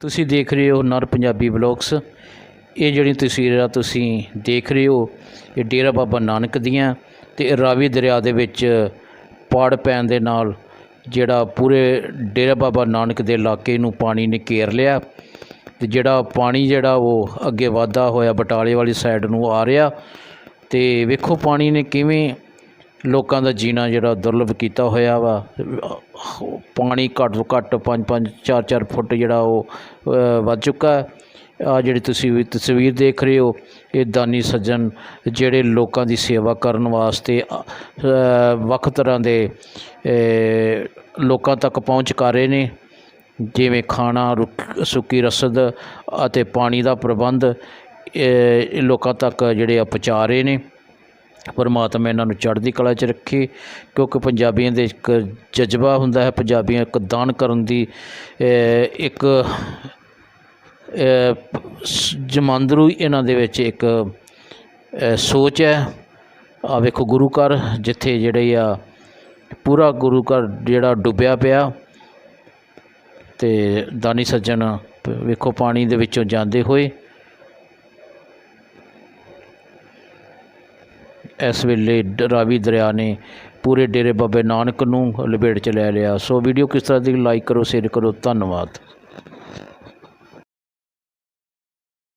ਤੁਸੀਂ ਦੇਖ ਰਹੇ ਹੋ ਨਰ ਪੰਜਾਬੀ ਬਲੌਗਸ। ਇਹ ਜਿਹੜੀ ਤਸਵੀਰਾਂ ਤੁਸੀਂ ਦੇਖ ਰਹੇ ਹੋ, ਇਹ ਡੇਰਾ ਬਾਬਾ ਨਾਨਕ ਦੀਆਂ ਤੇ ਰਾਵੀ ਦਰਿਆ ਦੇ ਵਿੱਚ ਪਾੜ ਪੈਣ ਦੇ ਨਾਲ ਜਿਹੜਾ ਪੂਰੇ ਡੇਰਾ ਬਾਬਾ ਨਾਨਕ ਦੇ ਇਲਾਕੇ ਨੂੰ ਪਾਣੀ ਨੇ ਘੇਰ ਲਿਆ ਤੇ ਜਿਹੜਾ ਪਾਣੀ ਜਿਹੜਾ ਉਹ ਅੱਗੇ ਵਧਦਾ ਹੋਇਆ ਬਟਾਲੇ ਵਾਲੀ ਸਾਈਡ ਨੂੰ ਆ ਰਿਹਾ ਤੇ ਵੇਖੋ ਪਾਣੀ ਨੇ ਕਿਵੇਂ ਲੋਕਾਂ ਦਾ ਜੀਣਾ ਜਿਹੜਾ ਦੁਰਲਭ ਕੀਤਾ ਹੋਇਆ ਵਾ, ਪਾਣੀ ਘੱਟ ਤੋਂ ਘੱਟ 5-5 4-4 ਫੁੱਟ ਜਿਹੜਾ ਉਹ ਵੱਧ ਚੁੱਕਾ ਹੈ। ਆ ਜਿਹੜੀ ਤੁਸੀਂ ਵੀ ਤਸਵੀਰ ਦੇਖ ਰਹੇ ਹੋ, ਇਹ ਦਾਨੀ ਸੱਜਣ ਜਿਹੜੇ ਲੋਕਾਂ ਦੀ ਸੇਵਾ ਕਰਨ ਵਾਸਤੇ ਵੱਖ ਤਰ੍ਹਾਂ ਦੇ ਲੋਕਾਂ ਤੱਕ ਪਹੁੰਚ ਕਰ ਰਹੇ ਨੇ। ਜਿਵੇਂ ਖਾਣਾ, ਰੁੱਖ- ਸੁੱਕੀ ਰਸਦ ਅਤੇ ਪਾਣੀ ਦਾ ਪ੍ਰਬੰਧ ਲੋਕਾਂ ਤੱਕ ਜਿਹੜੇ ਆ ਪਹੁੰਚਾ ਰਹੇ ਨੇ। ਪਰਮਾਤਮਾ ਇਹਨਾਂ ਨੂੰ ਚੜ੍ਹਦੀ ਕਲਾ 'ਚ ਰੱਖੇ, ਕਿਉਂਕਿ ਪੰਜਾਬੀਆਂ ਦੇ ਇੱਕ ਜਜ਼ਬਾ ਹੁੰਦਾ ਹੈ, ਪੰਜਾਬੀਆਂ ਇੱਕ ਦਾਨ ਕਰਨ ਦੀ ਇੱਕ ਜਮਾਂਦਰੂ ਇਹਨਾਂ ਦੇ ਵਿੱਚ ਇੱਕ ਸੋਚ ਹੈ। ਆ ਵੇਖੋ ਗੁਰੂ ਘਰ, ਜਿੱਥੇ ਜਿਹੜੇ ਆ, ਪੂਰਾ ਗੁਰੂ ਘਰ ਜਿਹੜਾ ਡੁੱਬਿਆ ਪਿਆ। ਤੇ ਦਾਨੀ ਸੱਜਣ ਵੇਖੋ ਪਾਣੀ ਦੇ ਵਿੱਚੋਂ ਜਾਂਦੇ ਹੋਏ ਇਸ ਵੇਲੇ ਡ- ਰਾਵੀ ਦਰਿਆ ਨੇ ਪੂਰੇ ਡੇਰੇ ਬਾਬੇ ਨਾਨਕ ਨੂੰ ਲਪੇਟ ਚ ਲੈ ਲਿਆ। ਸੋ ਵੀਡੀਓ ਕਿਸ ਤਰ੍ਹਾਂ ਦੀ ਲਾਈਕ ਕਰੋ ਸ਼ੇਅਰ ਕਰੋ, ਧੰਨਵਾਦ।